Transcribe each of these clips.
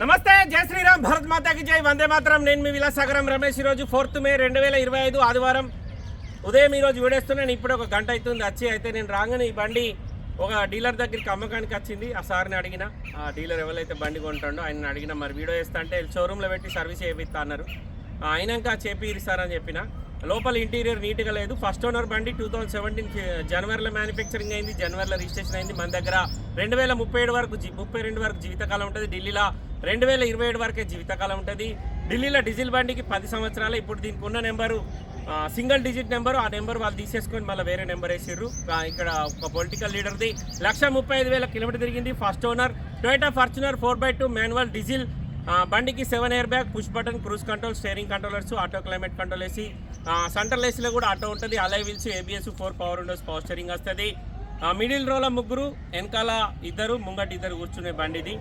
నమస్తే జై శ్రీరామ్ భరత్ మాతాకి జై. వందే మాత్రం. నేను మీ విలాసాగరం రమేష్. ఈరోజు ఫోర్త్ మే రెండు వేల ఇరవై ఐదు ఆదివారం. ఉదయం ఈరోజు వీడేస్తున్నాను ఇప్పుడు ఒక గంట అవుతుంది. వచ్చి అయితే నేను రాగానే ఈ బండి ఒక డీలర్ దగ్గరికి అమ్మకానికి వచ్చింది. ఆ సార్ని అడిగిన. ఆ డీలర్ ఎవరైతే బండి కొంటాడో ఆయన అడిగిన మరి వీడియో వేస్తా అంటే షోరూంలో పెట్టి సర్వీస్ చేపిస్తా అన్నారు. అయినాక చేపిరి సార్ అని చెప్పిన. లోపల ఇంటీరియర్ నీట్గా లేదు. ఫస్ట్ ఓనర్ బండి టూ థౌసండ్ సెవెంటీన్ జనవరిలో మ్యానుఫ్యాక్చరింగ్ అయింది జనవరిలో రిజిస్ట్రేషన్ అయింది. మన దగ్గర రెండు వేల ముప్పై ఏడు వరకు జీ- ముప్పై రెండు వరకు జీవితకాలం ఉంటుంది. ఢిల్లీలో రెండు వేల ఇరవై ఏడు వరకే జీవితకాలం ఉంటుంది. ఢిల్లీలో డీజిల్ బండికి పది సంవత్సరాలు ఇప్పుడు దీనికి ఉన్న నెంబరు సింగిల్ డిజిట్ నెంబరు ఆ నెంబర్ వాళ్ళు తీసేసుకొని మళ్ళీ వేరే నెంబర్ వేసిర్రు. ఇక్కడ ఒక పొలిటికల్ లీడర్ది లక్ష ముప్పై ఐదు వేల కిలోమీటర్ తిరిగింది first owner. Toyota Fortuner four by two manual diesel బండికి seven air bag push button cruise control steering controllers auto climate control వేసి సెంట్రల్ ఏసీలో కూడా ఆటో ఉంటుంది. Alloy wheels ABS four power windows power steering వస్తుంది. Middle రోలో ముగ్గురు వెనకాల ఇద్దరు ముంగటి ఇద్దరు కూర్చునే బండి ఇది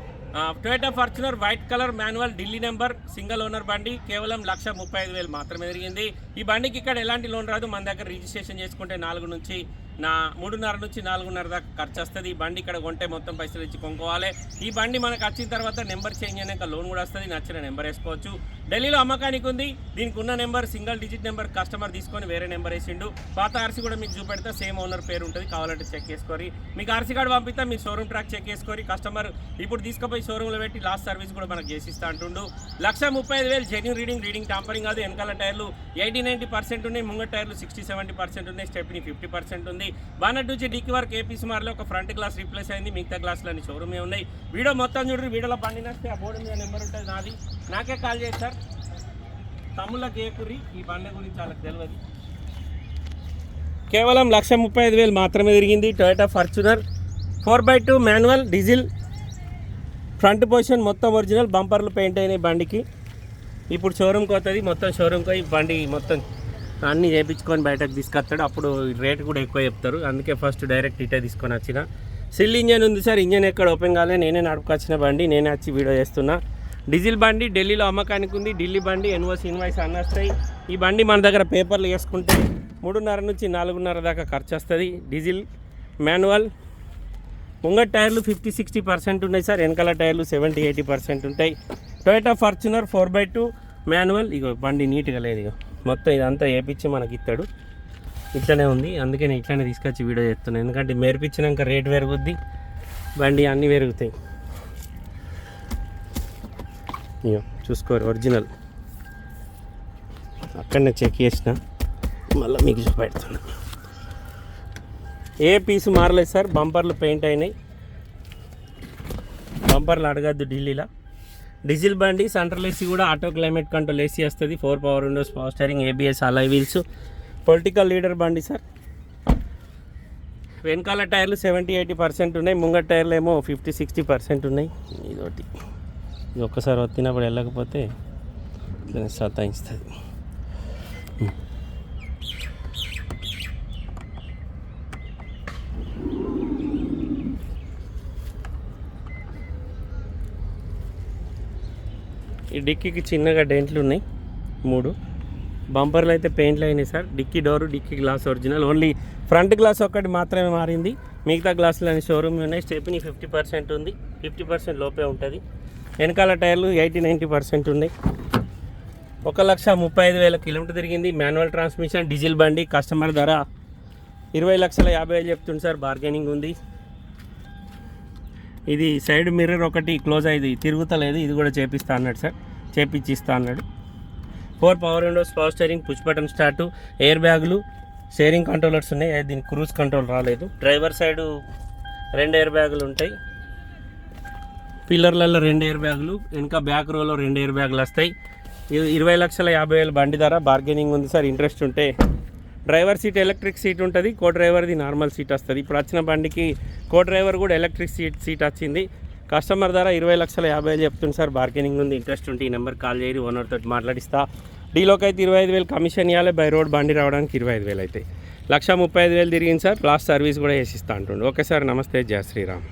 Toyota Fortuner white colour manual Delhi number single owner బండి కేవలం లక్ష ముప్పై ఐదు వేలు మాత్రమే జరిగింది ఈ బండికి ఇక్కడ ఎలాంటి లోన్ రాదు. మన దగ్గర రిజిస్ట్రేషన్ చేసుకుంటే నాలుగు నుంచి నా మూడున్నర నుంచి నాలుగున్నర దాకా ఖర్చు వస్తుంది. ఈ బండి ఇక్కడ కొంటే మొత్తం పైసలు ఇచ్చి కొనుక్కోవాలి. ఈ బండి మనకు వచ్చిన తర్వాత నెంబర్ చేంజ్ అయినాక లోన్ కూడా వస్తుంది. నచ్చిన నెంబర్ వేసుకోవచ్చు. ఢిల్లీలో అమ్మకానికి ఉంది. దీనికి ఉన్న number single digit number customer తీసుకొని వేరే నెంబర్ వేసిండు. పాత ఆర్సీ కూడా మీకు చూపెడితే. సేమ్ ఓనర్ పేరు ఉంటుంది. కావాలంటే చెక్ చేసుకోరి. మీకు ఆర్సీ కార్డు పంపిస్తే. మీ షోరూమ్ ట్రాక్ చెక్ చేసుకోరి. కస్టమర్ ఇప్పుడు తీసుకుపోయి షోరూమ్లో పెట్టి లాస్ట్ సర్వీస్ కూడా మనకు చేసిస్తా అంటుండు. లక్ష ముప్పై ఐదు వేలు జెన్యూన్ రీడింగ్ రీడింగ్ టాంపరింగ్ కాదు. వెనకాల టైర్లు ఎయిటీ నైంటీ పర్సెంట్ ఉన్నాయి. ముంగ టైర్లు సిక్స్టీ సెవెంటీ పర్సెంట్ ఉన్నాయి. స్టెప్ని ఫిఫ్టీ పర్సెంట్ ఉంది. బానట్ నుంచి డిక్కి వరకు ఏపీసీ మార్లో ఒక ఫ్రంట్ గ్లాస్ రీప్లేస్ అయింది. మిగతా గ్లాసులు అన్ని షోరూమే ఉన్నాయి. వీడియో మొత్తం చూడండి. వీడియోలో బండి నస్తే ఆ బోర్డు మీద నెంబర్ ఉంటుంది నాది. నాకే కాల్ చేయండి సార్. తమ్ముళ్ళకి ఏ ఈ బండి గురించి వాళ్ళకి తెలియదు కేవలం లక్ష ముప్పై ఐదు వేలు మాత్రమే తిరిగింది Toyota Fortuner. Four by two manual diesel. Front position మొత్తం ఒరిజినల్. బంపర్లు పెయింట్ అయినాయి బండికి. ఇప్పుడు షోరూమ్కి వస్తుంది మొత్తం షోరూమ్కి బండి మొత్తం అన్నీ చేయించుకొని బయటకు తీసుకొస్తాడు. అప్పుడు రేట్ కూడా ఎక్కువ చెప్తారు. అందుకే ఫస్ట్ డైరెక్ట్ ఇటే తీసుకొని వచ్చిన. సిల్ ఇంజన్ ఉంది సార్. ఇంజన్ ఎక్కడ ఓపెన్ కాలే. నేనే నడుపుకొచ్చిన బండి. నేనే వచ్చి వీడియో చేస్తున్నా. డీజిల్ బండి ఢిల్లీలో అమ్మకానికి ఉంది. ఢిల్లీ బండి ఎన్ఓసి ఇన్వాయిస్ అన్నీ వస్తాయి. ఈ బండి మన దగ్గర పేపర్లు వేసుకుంటే మూడున్నర నుంచి నాలుగున్నర దాకా ఖర్చు వస్తుంది. డీజిల్ మాన్యువల్ ముంగట్ టైర్లు ఫిఫ్టీ సిక్స్టీ పర్సెంట్ ఉన్నాయి సార్. వెనకాల టైర్లు సెవెంటీ ఎయిటీ పర్సెంట్ ఉంటాయి. Toyota Fortuner four by two manual ఇగో బండి నీట్గా లేదు ఇగో. మొత్తం ఇదంతా వేపించి మనకి ఇస్తాడు ఇట్లనే ఉంది. అందుకే నేను ఇట్లనే తీసుకొచ్చి వీడియో చేస్తున్నాను ఎందుకంటే మెరిపించినాక రేట్ పెరుగుద్ది బండి అన్నీ పెరుగుతాయి. ఇగో చూసుకోరు ఒరిజినల్. అక్కడనే చెక్ చేసిన. మళ్ళీ మీకు చూపెడుతున్నా. ఏ పీస్ మారలేదు సార్. బంపర్లు పెయింట్ అయినాయి. బంపర్లు అడగద్దు ఢిల్లీలో. డీజిల్ బండి సెంట్రల్ ఏసీ కూడా ఆటో క్లైమేట్ కంట్రోల్ ఏసీ వస్తుంది. Four power windows power steering ABS alloy wheels. Political leader బండి సార్. వెనకాల టైర్లు సెవెంటీ ఎయిటీ పర్సెంట్ ఉన్నాయి. ముంగట టైర్లు ఏమో ఫిఫ్టీ సిక్స్టీ పర్సెంట్ ఉన్నాయి. ఇదొకటి. ఇది ఒక్కసారి వచ్చినప్పుడు వెళ్ళకపోతే ఇట్లనే సతాయిస్తుంది. ఈ డిక్కీకి చిన్నగా డెంట్లు ఉన్నాయి. మూడు. బంపర్లు అయితే పెయింట్లు అయినాయి sir. Dickey door dickey glass original. Only front glass ఒక్కటి మాత్రమే మారింది. మిగతా గ్లాసులు అనే షోరూమ్ ఉన్నాయి. స్టెప్ని ఫిఫ్టీ పర్సెంట్ ఉంది. ఫిఫ్టీ పర్సెంట్ లోపే ఉంటుంది. వెనకాల టైర్లు ఎయిటీ నైంటీ పర్సెంట్ ఉన్నాయి. ఒక లక్ష ముప్పై ఐదు వేల కిలోమీటర్ తిరిగింది. మాన్యువల్ ట్రాన్స్మిషన్ డీజిల్ బండి కస్టమర్ ధర ఇరవై లక్షల యాభై వేలు చెప్తుంది సార్. బార్గెనింగ్ ఉంది. ఇది సైడ్ మిర్రర్ ఒకటి క్లోజ్ అయ్యింది. తిరుగుతలేదు. ఇది కూడా చేపిస్తా అన్నాడు సార్. చేపిచ్చిస్తా ఇస్తా అన్నాడు. Four power windows power steering push button start air బ్యాగులు స్టీరింగ్ కంట్రోలర్స్ ఉన్నాయి. అది క్రూజ్ కంట్రోల్ రాలేదు. డ్రైవర్ సైడు రెండు ఎయిర్ బ్యాగులు ఉంటాయి. పిల్లర్లలో రెండు ఎయిర్ బ్యాగులు ఇంకా బ్యాక్ రోలో రెండు ఎయిర్ బ్యాగులు వస్తాయి. ఇరవై లక్షల యాభై వేల బండి ధర. బార్గెనింగ్ ఉంది సార్. ఇంట్రెస్ట్ ఉంటే డ్రైవర్ సీట్ ఎలక్ట్రిక్ సీట్ ఉంటుంది కో డ్రైవర్ది నార్మల్ సీట్ వస్తుంది. ఇప్పుడు వచ్చిన బండికి కో డ్రైవర్ కూడా ఎలక్ట్రిక్ సీట్ సీట్ వచ్చింది. కస్టమర్ ధర ఇరవై లక్షల యాభై వేలు చెప్తుంది సార్. బార్గెనింగ్ ఉంది ఇంట్రెస్ట్ ఉంటే ఈ నెంబర్ కాల్ చేయరు ఓనర్ తోటి మాట్లాడిస్తా. డీలోకి అయితే ఇరవై ఐదు వేలు కమిషన్ ఇవ్వాలి బై రోడ్ బండి రావడానికి ఇరవై ఐదు వేలు అవుతాయి లక్ష ముప్పై ఐదు వేలు తిరిగింది సార్. లాస్ట్ సర్వీస్ కూడా వేసిస్తా అంటుండు. ఓకే సార్ నమస్తే జయ శ్రీరామ్.